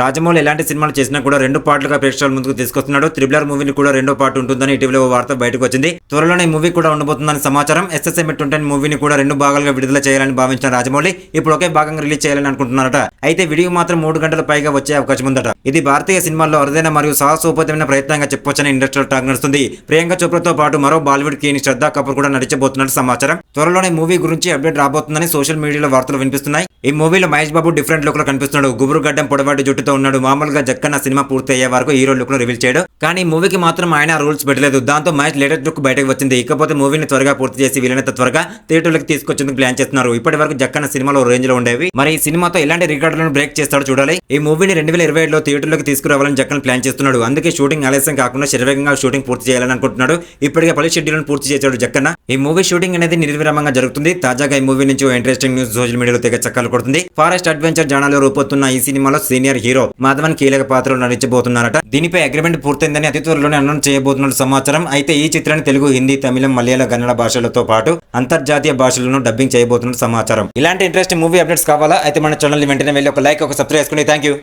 రాజమౌళి ఎలాంటి సినిమాలు చేసినా కూడా రెండు పార్ట్లుగా ప్రేక్షకుల ముందుకు తీసుకొస్తున్నాడు. త్రిబులర్ మూవీని కూడా రెండో పార్ట్ ఉంటుందని ఇటీవల ఓ వార్త బయటకు వచ్చింది. త్వరలోనే మూవీ కూడా ఉండబోతుందని సమాచారం. ఎస్ఎస్ఎం ట్వంటీ మూవీని కూడా రెండు భాగాలుగా విడుదల చేయాలని భావించిన రాజమౌళి ఇప్పుడు ఒకే భాగంగా రిలీజ్ చేయాలని అనుకుంటున్నారట. అయితే వీడియో మాత్రం మూడు గంటల పైగా వచ్చే అవకాశం ఉందట. ఇది భారతీయ సినిమాల్లో అరుదైన మరియు సాహసోపతమైన ప్రయత్నంగా చెప్పొచ్చని ఇండస్ట్రియల్ టాక్ నడుస్తుంది. ప్రియాంక చోప్రాతో పాటు మరో బాలీవుడ్ కీని శ్రద్ధా కపూర్ కూడా నడిచబోతున్నట్టు సమాచారం. త్వరలోనే మూవీ గురించి అప్డేట్ రాబోతుందని సోషల్ మీడియాలో వార్తలు వినిపిస్తున్నాయి. ఈ మూవీలో మహేష్ బాబు డిఫరెంట్ లుక్లో కనిపిస్తున్నాడు. గుబురు గడ్డం పొడవాటి జుట్టుతో ఉన్నాడు. మామూలుగా జక్కన్న సినిమా పూర్తి అయ్యే వరకు హీరో లుక్లో రివీల్ చేయడు. కానీ మూవీకి మాత్రం ఆయన రూల్స్ పెట్టలేదు. దాంతో మహేష్ లేటెస్ట్ లుక్ బయటకు వచ్చింది. ఇకపోతే మూవీని త్వరగా పూర్తి చేసి వీలైనంత త్వరగా థియేటర్లకు తీసుకొచ్చేందుకు ప్లాన్ చేస్తున్నారు. ఇప్పటి వరకు జక్కన్న సినిమాలో రేంజ్లో ఉండేవి. మరి ఈ సినిమాతో ఎలాంటి రికార్డులను బ్రేక్ చేస్తాడో చూడాలి. ఈ మూవీని రెండు వేల ఇరవై ఏడులో థియేటర్లకు తీసుకురావాలని జక్కన్ ప్లాన్ చేస్తున్నాడు. అందుకే షూటింగ్ ఆలస్యం కాకుండా శరవేగంగా షూటింగ్ పూర్తి చేయాలని అనుకుంటున్నాడు. ఇప్పటికే పలు షెడ్యూల్ను పూర్తి చేశాడు జక్కన్న. ఈ మూవీ షూటింగ్ అనేది నిర్విరామంగా జరుగుతుంది. తాజాగా ఈ మూవీ నుంచి ఇంట్రెస్టింగ్ న్యూస్ సోషల్ మీడియాలో తెగ చక్కలు కొడుతుంది ఫారెస్ట్ అడ్వెంచర్ జానాలో రూపొత్తున్న ఈ సినిమాలో సీనియర్ హీరో మాధవన్ కీలక పాత్రలో నటించబోతున్నారట. దీనిపై అగ్రిమెంట్ పూర్తయిందని అతి త్వరలోనే అనౌన్స్ చేయబోతున్న సమాచారం. అయితే ఈ చిత్రాన్ని తెలుగు హిందీ తమిళం మలయాళ కన్నడ భాషలతో పాటు అంతర్జాతీయ భాషలను డబ్బింగ్ చేయబోతున్న సమాచారం. ఇలాంటి ఇంట్రెస్టింగ్ మూవీ అప్డేట్స్ కావాలా? అయితే మన ఛానల్ వెంటనే వెళ్ళి ఒక లైక్ ఒక సబ్స్క్రైబ్ చేసుకుని థ్యాంక్ యూ